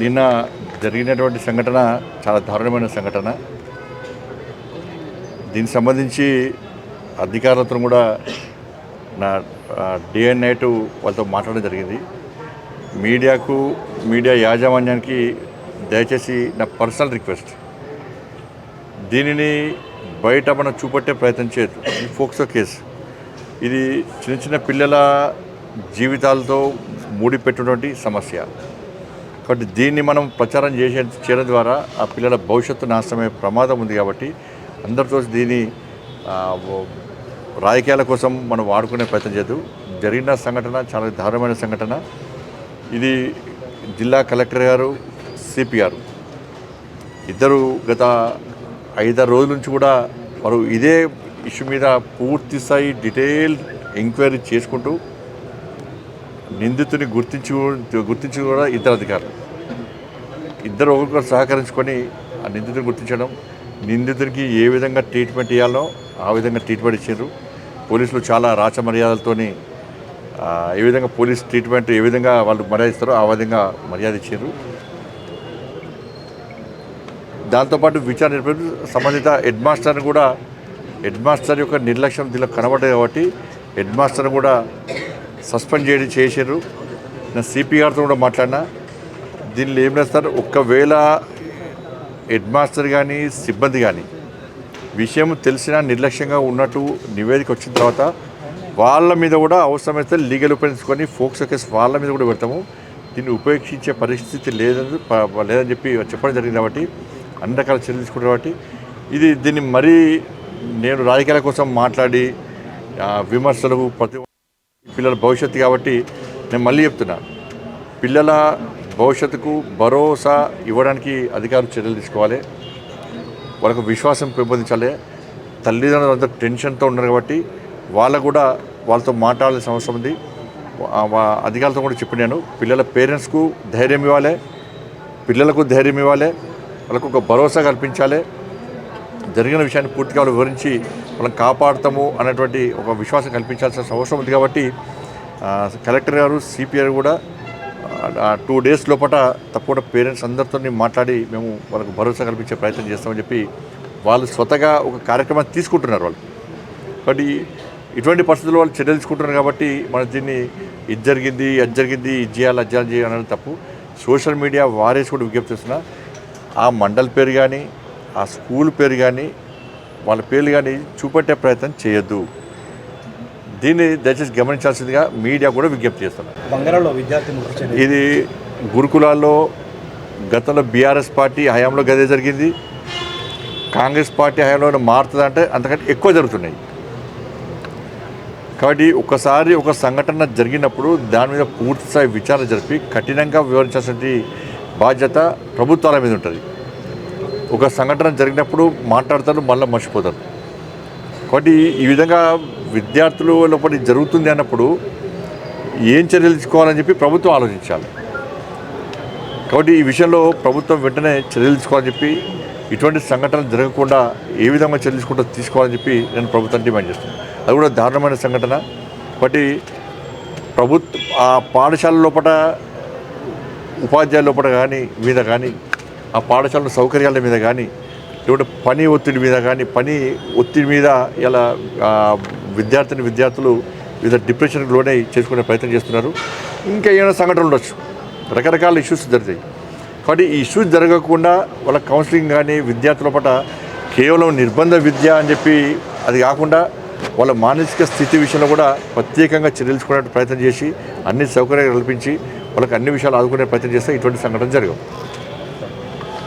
నిన్న జరిగినటువంటి సంఘటన చాలా దారుణమైన సంఘటన. దీనికి సంబంధించి అధికారులతో కూడా నా డే అండ్ నైట్ వాళ్ళతో మాట్లాడడం జరిగింది. మీడియాకు మీడియా యాజమాన్యానికి దయచేసి నా పర్సనల్ రిక్వెస్ట్. దీనిని బయట మనం చూపట్టే ప్రయత్నం చేయొద్దు. POCSO case. ఇది చిన్న చిన్న పిల్లల జీవితాలతో ముడిపెట్టినటువంటి సమస్య. కాబట్టి దీన్ని మనం ప్రచారం చేసే చేయడం ద్వారా ఆ పిల్లల భవిష్యత్తు నాశనమయ్యే ప్రమాదం ఉంది కాబట్టి అందరితో దీన్ని రాజకీయాల కోసం మనం వాడుకునే ప్రయత్నం చేయదు జరిగిన సంఘటన చాలా దారుణమైన సంఘటన. ఇది జిల్లా కలెక్టర్ గారు సిపిఆర్ ఇద్దరు గత ఐదారు రోజుల నుంచి కూడా వారు ఇదే ఇష్యూ మీద పూర్తి స్థాయి డీటెయిల్ ఎంక్వైరీ చేసుకుంటూ నిందితుని గుర్తించి గుర్తించి కూడా ఇద్దరు అధికారులు. ఇద్దరు ఒకరికొకరు సహకరించుకొని ఆ నిందితుని గుర్తించడం నిందితునికి ఏ విధంగా ట్రీట్మెంట్ ఇవ్వాలో ఆ విధంగా ట్రీట్మెంట్ ఇచ్చారు. పోలీసులు చాలా రాచ మర్యాదలతోని ఏ విధంగా పోలీస్ ట్రీట్మెంట్ ఏ విధంగా వాళ్ళు మర్యాద ఇస్తారో ఆ విధంగా మర్యాద ఇచ్చారు. దాంతోపాటు విచారణ జరిపి సంబంధిత హెడ్ మాస్టర్ని కూడా హెడ్ మాస్టర్ యొక్క నిర్లక్ష్యం దీనిలో కనబడ్డాయి కాబట్టి హెడ్ మాస్టర్ కూడా సస్పెండ్ చేయడం చేశారు. నేను సిపి గారితో కూడా మాట్లాడినా. దీనిలో ఏం చేస్తారు? ఒక్కవేళ హెడ్ మాస్టర్ కానీ సిబ్బంది కానీ విషయం తెలిసినా నిర్లక్ష్యంగా ఉన్నట్టు నివేదిక వచ్చిన తర్వాత వాళ్ళ మీద కూడా అవసరమైతే లీగల్ ఉపయోగించుకొని ఫోక్సో కేసు వాళ్ళ మీద కూడా పెడతాము. దీన్ని ఉపేక్షించే పరిస్థితి లేదని లేదని చెప్పి చెప్పడం జరిగింది కాబట్టి అన్ని రకాల చర్యలు తీసుకుంటారు కాబట్టి ఇది దీన్ని మరీ నేను రాజకీయాల కోసం మాట్లాడి విమర్శలకు ప్రతి పిల్లల భవిష్యత్తు కాబట్టి నేను మళ్ళీ చెప్తున్నా. పిల్లల భవిష్యత్తుకు భరోసా ఇవ్వడానికి అధికారులు చర్యలు తీసుకోవాలి. వాళ్ళకు విశ్వాసం పెంపొందించాలి. తల్లిదండ్రులు అంతా టెన్షన్తో ఉన్నారు కాబట్టి వాళ్ళకు కూడా వాళ్ళతో మాట్లాడాల్సిన అవసరం ఉంది. అధికారులతో కూడా చెప్పి నేను పిల్లల పేరెంట్స్కు ధైర్యం ఇవ్వాలి. పిల్లలకు ధైర్యం ఇవ్వాలి. వాళ్ళకు ఒక భరోసా కల్పించాలి. జరిగిన విషయాన్ని పూర్తిగా వివరించి మనం కాపాడతాము అనేటువంటి ఒక విశ్వాసం కల్పించాల్సిన అవసరం ఉంది కాబట్టి కలెక్టర్ గారు సిపిఆర్ కూడా టూ డేస్ లోపల తప్పకుండా పేరెంట్స్ అందరితో మాట్లాడి మేము వాళ్ళకు భరోసా కల్పించే ప్రయత్నం చేస్తామని చెప్పి వాళ్ళు స్వతగా ఒక కార్యక్రమాన్ని తీసుకుంటున్నారు వాళ్ళు. కాబట్టి ఇటువంటి పరిస్థితుల్లో వాళ్ళు చర్యలు తీసుకుంటున్నారు కాబట్టి మన దీన్ని ఇది జరిగింది అది జరిగింది ఇది చేయాలి అది చేయాలి అనేది తప్పు. సోషల్ మీడియా వారేసి కూడా విజ్ఞప్తి చేస్తున్నా ఆ మండల్ పేరు కానీ ఆ స్కూల్ పేరు కానీ వాళ్ళ పేర్లు కానీ చూపెట్టే ప్రయత్నం చేయొద్దు. దీన్ని దయచేసి గమనించాల్సిందిగా మీడియా కూడా విజ్ఞప్తి చేస్తున్నారు. ఇది గురుకులాల్లో గతంలో బీఆర్ఎస్ పార్టీ హయాంలో గదే జరిగింది. కాంగ్రెస్ పార్టీ హయాంలో మారుతుందంటే అంతకంటే ఎక్కువ జరుగుతున్నాయి. కాబట్టి ఒకసారి ఒక సంఘటన జరిగినప్పుడు దాని మీద పూర్తి స్థాయి విచారణ జరిపి కఠినంగా వివరించాల్సిన బాధ్యత ప్రభుత్వాల మీద ఉంటుంది. ఒక సంఘటన జరిగినప్పుడు మాట్లాడతారు మళ్ళీ మర్చిపోతారు. కాబట్టి ఈ విధంగా విద్యార్థులు లోపల జరుగుతుంది అన్నప్పుడు ఏం చర్యలు తీసుకోవాలని చెప్పి ప్రభుత్వం ఆలోచించాలి. కాబట్టి ఈ విషయంలో ప్రభుత్వం వెంటనే చర్యలు తీసుకోవాలని చెప్పి ఇటువంటి సంఘటనలు జరగకుండా ఏ విధంగా చర్యలు తీసుకుంటూ తీసుకోవాలని చెప్పి నేను ప్రభుత్వం డిమాండ్ చేస్తున్నాను. అది కూడా దారుణమైన సంఘటన. కాబట్టి ప్రభుత్వ ఆ పాఠశాల లోపల ఉపాధ్యాయుల లోపల కానీ మీద కానీ ఆ పాఠశాల సౌకర్యాల మీద కానీ లేకుంటే పని ఒత్తిడి మీద కానీ పని ఒత్తిడి మీద ఇలా విద్యార్థిని విద్యార్థులు వివిధ డిప్రెషన్కి లోనై చేసుకునే ప్రయత్నం చేస్తున్నారు. ఇంకా ఏమైనా సంఘటనలు ఉండొచ్చు. రకరకాల ఇష్యూస్ జరుగుతాయి. కాబట్టి ఈ ఇష్యూస్ జరగకుండా వాళ్ళ కౌన్సిలింగ్ కానీ విద్యార్థుల పట్ల కేవలం నిర్బంధ విద్య అని చెప్పి అది కాకుండా వాళ్ళ మానసిక స్థితి విషయంలో కూడా ప్రత్యేకంగా చర్యలు ప్రయత్నం చేసి అన్ని సౌకర్యాలు కల్పించి వాళ్ళకి అన్ని విషయాలు ఆదుకునే ప్రయత్నం చేస్తే ఇటువంటి సంఘటన జరగవు.